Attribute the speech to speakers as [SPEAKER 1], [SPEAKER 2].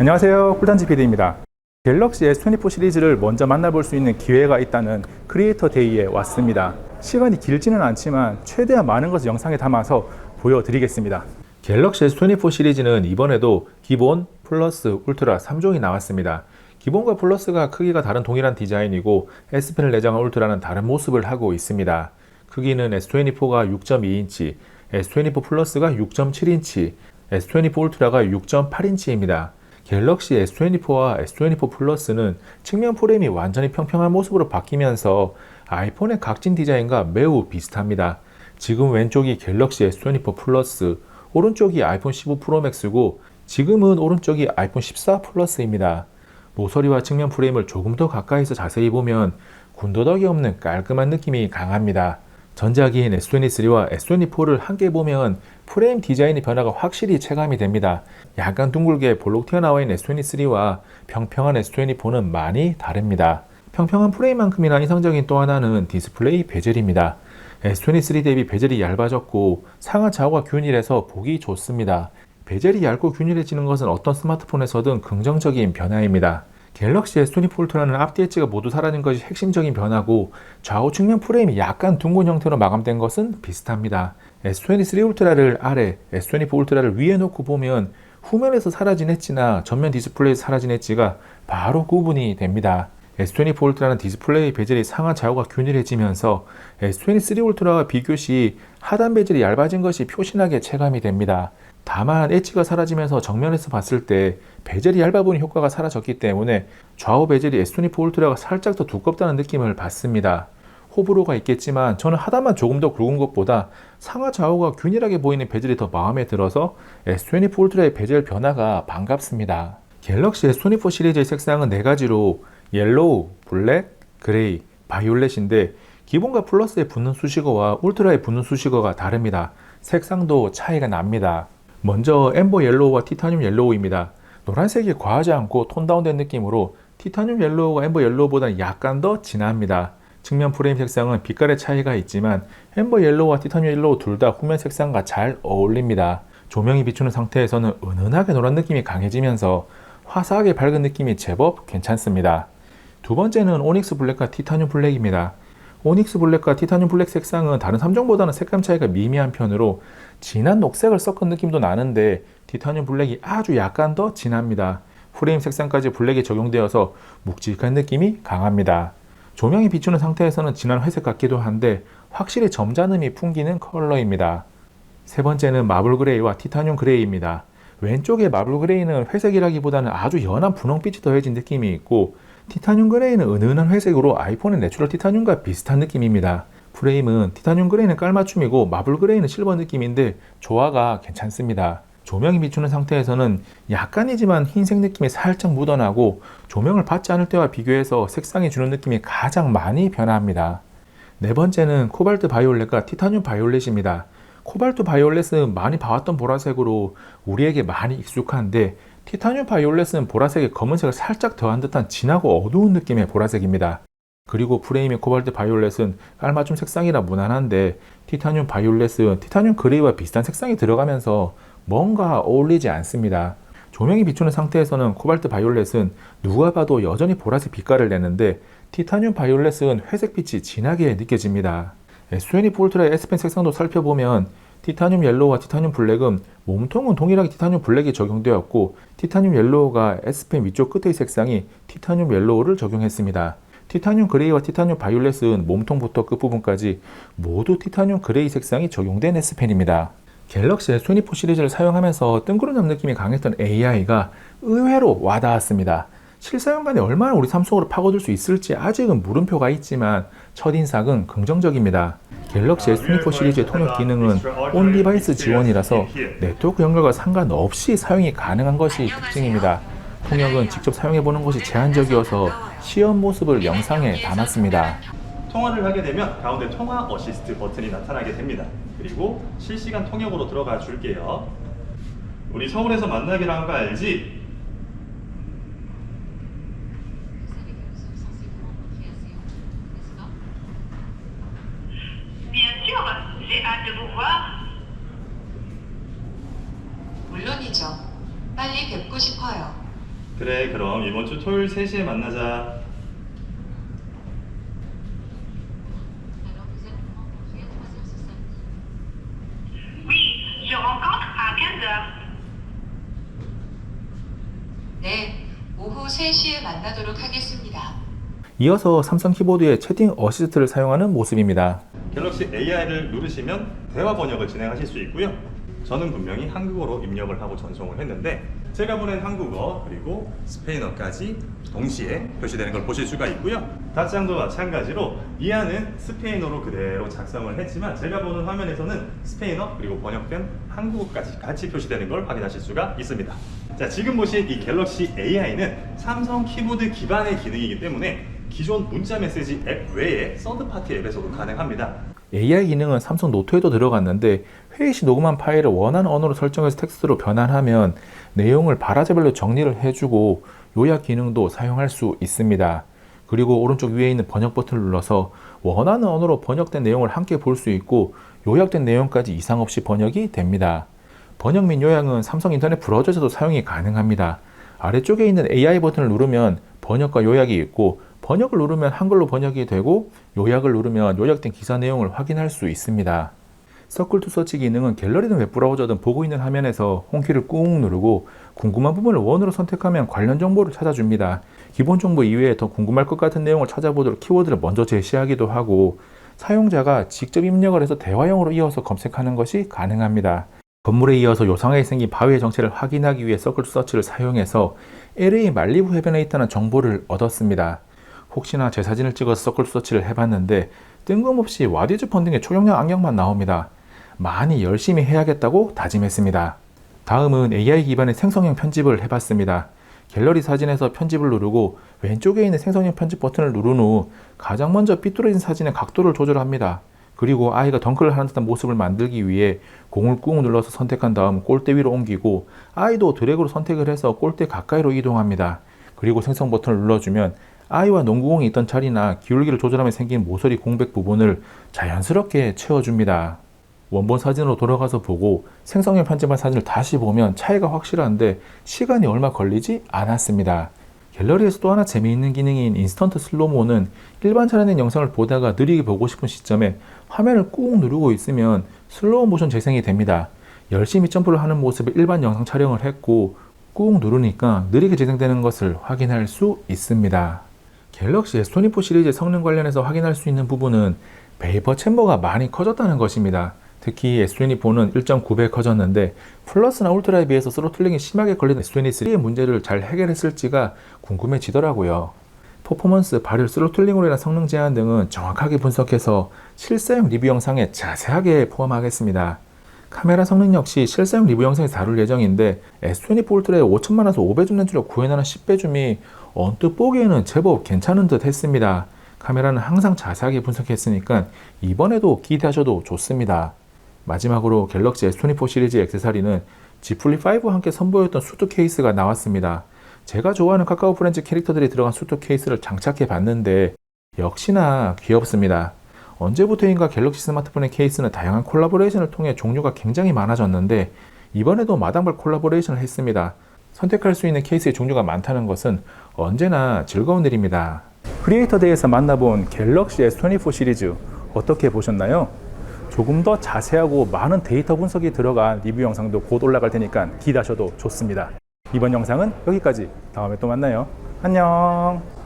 [SPEAKER 1] 안녕하세요. 꿀단지 PD입니다. 갤럭시 S24 시리즈를 먼저 만나볼 수 있는 기회가 있다는 크리에이터 데이에 왔습니다. 시간이 길지는 않지만 최대한 많은 것을 영상에 담아서 보여드리겠습니다. 갤럭시 S24 시리즈는 이번에도 기본, 플러스, 울트라 3종이 나왔습니다. 기본과 플러스가 크기가 다른 동일한 디자인이고 S펜을 내장한 울트라는 다른 모습을 하고 있습니다. 크기는 S24가 6.2인치, S24 플러스가 6.7인치, S24 울트라가 6.8인치입니다. 갤럭시 S24와 S24 플러스는 측면 프레임이 완전히 평평한 모습으로 바뀌면서 아이폰의 각진 디자인과 매우 비슷합니다. 지금 왼쪽이 갤럭시 S24 플러스, 오른쪽이 아이폰 15 프로 맥스고 지금은 오른쪽이 아이폰 14 플러스입니다. 모서리와 측면 프레임을 조금 더 가까이서 자세히 보면 군더더기 없는 깔끔한 느낌이 강합니다. 전작인 S23와 S24를 함께 보면 프레임 디자인의 변화가 확실히 체감이 됩니다. 약간 둥글게 볼록 튀어나와 있는 S23와 평평한 S24는 많이 다릅니다. 평평한 프레임만큼이나 인상적인 또 하나는 디스플레이 베젤입니다. S23 대비 베젤이 얇아졌고 상하 좌우가 균일해서 보기 좋습니다. 베젤이 얇고 균일해지는 것은 어떤 스마트폰에서든 긍정적인 변화입니다. 갤럭시 S24 울트라는 앞뒤 엣지가 모두 사라진 것이 핵심적인 변화고 좌우 측면 프레임이 약간 둥근 형태로 마감된 것은 비슷합니다. S23 울트라를 아래, S24 울트라를 위에 놓고 보면 후면에서 사라진 엣지나 전면 디스플레이에서 사라진 엣지가 바로 구분이 됩니다. S24 울트라는 디스플레이 베젤이 상하 좌우가 균일해지면서 S23 울트라와 비교 시 하단 베젤이 얇아진 것이 표신하게 체감이 됩니다. 다만 엣지가 사라지면서 정면에서 봤을 때 베젤이 얇아 보이는 효과가 사라졌기 때문에 좌우 베젤이 S24 울트라가 살짝 더 두껍다는 느낌을 받습니다. 호불호가 있겠지만 저는 하단만 조금 더 굵은 것보다 상하 좌우가 균일하게 보이는 베젤이 더 마음에 들어서 S24 울트라의 베젤 변화가 반갑습니다. 갤럭시 S24 시리즈의 색상은 네 가지로 옐로우, 블랙, 그레이, 바이올렛인데 기본과 플러스에 붙는 수식어와 울트라에 붙는 수식어가 다릅니다. 색상도 차이가 납니다. 먼저 엠버 옐로우와 티타늄 옐로우입니다. 노란색이 과하지 않고 톤 다운된 느낌으로 티타늄 옐로우가 엠버 옐로우보다는 약간 더 진합니다. 측면 프레임 색상은 빛깔의 차이가 있지만 엠버 옐로우와 티타늄 옐로우 둘 다 후면 색상과 잘 어울립니다. 조명이 비추는 상태에서는 은은하게 노란 느낌이 강해지면서 화사하게 밝은 느낌이 제법 괜찮습니다. 두 번째는 오닉스 블랙과 티타늄 블랙입니다. 오닉스 블랙과 티타늄 블랙 색상은 다른 3종보다는 색감 차이가 미미한 편으로 진한 녹색을 섞은 느낌도 나는데 티타늄 블랙이 아주 약간 더 진합니다. 프레임 색상까지 블랙이 적용되어서 묵직한 느낌이 강합니다. 조명이 비추는 상태에서는 진한 회색 같기도 한데 확실히 점잖음이 풍기는 컬러입니다. 세 번째는 마블 그레이와 티타늄 그레이입니다. 왼쪽의 마블 그레이는 회색이라기보다는 아주 연한 분홍빛이 더해진 느낌이 있고 티타늄 그레이는 은은한 회색으로 아이폰의 내추럴 티타늄과 비슷한 느낌입니다. 프레임은 티타늄 그레이는 깔맞춤이고 마블 그레이는 실버 느낌인데 조화가 괜찮습니다. 조명이 비추는 상태에서는 약간이지만 흰색 느낌이 살짝 묻어나고 조명을 받지 않을 때와 비교해서 색상이 주는 느낌이 가장 많이 변화합니다. 네 번째는 코발트 바이올렛과 티타늄 바이올렛입니다. 코발트 바이올렛은 많이 봐왔던 보라색으로 우리에게 많이 익숙한데 티타늄 바이올렛은 보라색에 검은색을 살짝 더한 듯한 진하고 어두운 느낌의 보라색입니다. 그리고 프레임의 코발트 바이올렛은 깔맞춤 색상이라 무난한데 티타늄 바이올렛은 티타늄 그레이와 비슷한 색상이 들어가면서 뭔가 어울리지 않습니다. 조명이 비추는 상태에서는 코발트 바이올렛은 누가 봐도 여전히 보라색 빛깔을 내는데 티타늄 바이올렛은 회색 빛이 진하게 느껴집니다. S24 울트라의 S펜 색상도 살펴보면 티타늄 옐로우와 티타늄 블랙은 몸통은 동일하게 티타늄 블랙이 적용되었고 티타늄 옐로우가 S펜 위쪽 끝의 색상이 티타늄 옐로우를 적용했습니다. 티타늄 그레이와 티타늄 바이올렛은 몸통부터 끝부분까지 모두 티타늄 그레이 색상이 적용된 S펜입니다. 갤럭시 S24 시리즈를 사용하면서 뜬구름 잡 느낌이 강했던 AI가 의외로 와닿았습니다. 실사용간에 얼마나 우리 삶 속으로 파고들 수 있을지 아직은 물음표가 있지만 첫 인상은 긍정적입니다. 갤럭시 S24 시리즈의 통역 기능은 온 디바이스 지원이라서 네트워크 연결과 상관없이 사용이 가능한 것이 특징입니다. 통역은 직접 사용해보는 것이 제한적이어서 시험 모습을 영상에 담았습니다.
[SPEAKER 2] 통화를 하게 되면 가운데 통화 어시스트 버튼이 나타나게 됩니다. 그리고 실시간 통역으로 들어가 줄게요. 우리 서울에서 만나기로 한 거 알지?
[SPEAKER 3] J'ai hâte de vous voir.
[SPEAKER 4] 물론이죠. 빨리 뵙고 싶어요.
[SPEAKER 2] 그래 그럼 이번 주 토요일 3시에 만나자.
[SPEAKER 3] Oui, je rencontre à 15h.
[SPEAKER 4] 네, 오후 3시에 만나도록 하겠습니다.
[SPEAKER 1] 이어서 삼성 키보드의 채팅 어시스트를 사용하는 모습입니다.
[SPEAKER 2] 갤럭시 AI를 누르시면 대화 번역을 진행하실 수 있고요. 저는 분명히 한국어로 입력을 하고 전송을 했는데 제가 보낸 한국어 그리고 스페인어까지 동시에 표시되는 걸 보실 수가 있고요. 답장도 마찬가지로 이하는 스페인어로 그대로 작성을 했지만 제가 보는 화면에서는 스페인어 그리고 번역된 한국어까지 같이 표시되는 걸 확인하실 수가 있습니다. 자, 지금 보신 이 갤럭시 AI는 삼성 키보드 기반의 기능이기 때문에 기존 문자 메시지 앱 외에 서드파티 앱에서도 가능합니다.
[SPEAKER 1] AI 기능은 삼성 노트에도 들어갔는데 회의 시 녹음한 파일을 원하는 언어로 설정해서 텍스트로 변환하면 내용을 발화제별로 정리를 해주고 요약 기능도 사용할 수 있습니다. 그리고 오른쪽 위에 있는 번역 버튼을 눌러서 원하는 언어로 번역된 내용을 함께 볼 수 있고 요약된 내용까지 이상 없이 번역이 됩니다. 번역 및 요약은 삼성 인터넷 브라우저에서도 사용이 가능합니다. 아래쪽에 있는 AI 버튼을 누르면 번역과 요약이 있고 번역을 누르면 한글로 번역이 되고 요약을 누르면 요약된 기사 내용을 확인할 수 있습니다. 서클 투 서치 기능은 갤러리든 웹브라우저든 보고 있는 화면에서 홈키를 꾹 누르고 궁금한 부분을 원으로 선택하면 관련 정보를 찾아줍니다. 기본 정보 이외에 더 궁금할 것 같은 내용을 찾아보도록 키워드를 먼저 제시하기도 하고 사용자가 직접 입력을 해서 대화형으로 이어서 검색하는 것이 가능합니다. 건물에 이어서 요상하게 생긴 바위의 정체를 확인하기 위해 서클 투 서치를 사용해서 LA 말리부 해변에 있다는 정보를 얻었습니다. 혹시나 제 사진을 찍어서 서클 투 서치를 해봤는데 뜬금없이 와디즈 펀딩의 초경량 안경만 나옵니다. 많이 열심히 해야겠다고 다짐했습니다. 다음은 AI 기반의 생성형 편집을 해봤습니다. 갤러리 사진에서 편집을 누르고 왼쪽에 있는 생성형 편집 버튼을 누른 후 가장 먼저 삐뚤어진 사진의 각도를 조절합니다. 그리고 아이가 덩크를 하는 듯한 모습을 만들기 위해 공을 꾹 눌러서 선택한 다음 골대 위로 옮기고 아이도 드래그로 선택을 해서 골대 가까이로 이동합니다. 그리고 생성 버튼을 눌러주면 아이와 농구공이 있던 자리나 기울기를 조절하면 생긴 모서리 공백 부분을 자연스럽게 채워줍니다. 원본 사진으로 돌아가서 보고 생성형 편집한 사진을 다시 보면 차이가 확실한데 시간이 얼마 걸리지 않았습니다. 갤러리에서 또 하나 재미있는 기능인 인스턴트 슬로모는 일반 촬영된 영상을 보다가 느리게 보고 싶은 시점에 화면을 꾹 누르고 있으면 슬로우 모션 재생이 됩니다. 열심히 점프를 하는 모습을 일반 영상 촬영을 했고 꾹 누르니까 느리게 재생되는 것을 확인할 수 있습니다. 갤럭시 S24 시리즈 성능 관련해서 확인할 수 있는 부분은 베이퍼 챔버가 많이 커졌다는 것입니다. 특히 S24는 1.9배 커졌는데 플러스나 울트라에 비해서 스로틀링이 심하게 걸리는 S23의 문제를 잘 해결했을지가 궁금해지더라고요. 퍼포먼스, 발열, 스로틀링으로 인한 성능 제한 등은 정확하게 분석해서 실사용 리뷰 영상에 자세하게 포함하겠습니다. 카메라 성능 역시 실사용 리뷰 영상에서 다룰 예정인데 S24 울트라의 5천만원에서 5배 줌 렌즈로 구현하는 10배 줌이 언뜻 보기에는 제법 괜찮은 듯 했습니다. 카메라는 항상 자세하게 분석했으니까 이번에도 기대하셔도 좋습니다. 마지막으로 갤럭시 S24 시리즈 액세서리는 G 플립 5와 함께 선보였던 수트 케이스가 나왔습니다. 제가 좋아하는 카카오 프렌즈 캐릭터들이 들어간 수트 케이스를 장착해 봤는데 역시나 귀엽습니다. 언제부터인가 갤럭시 스마트폰의 케이스는 다양한 콜라보레이션을 통해 종류가 굉장히 많아졌는데 이번에도 마당발 콜라보레이션을 했습니다. 선택할 수 있는 케이스의 종류가 많다는 것은 언제나 즐거운 일입니다. 크리에이터 데이에서 만나본 갤럭시 S24 시리즈 어떻게 보셨나요? 조금 더 자세하고 많은 데이터 분석이 들어간 리뷰 영상도 곧 올라갈 테니까 기대하셔도 좋습니다. 이번 영상은 여기까지. 다음에 또 만나요. 안녕.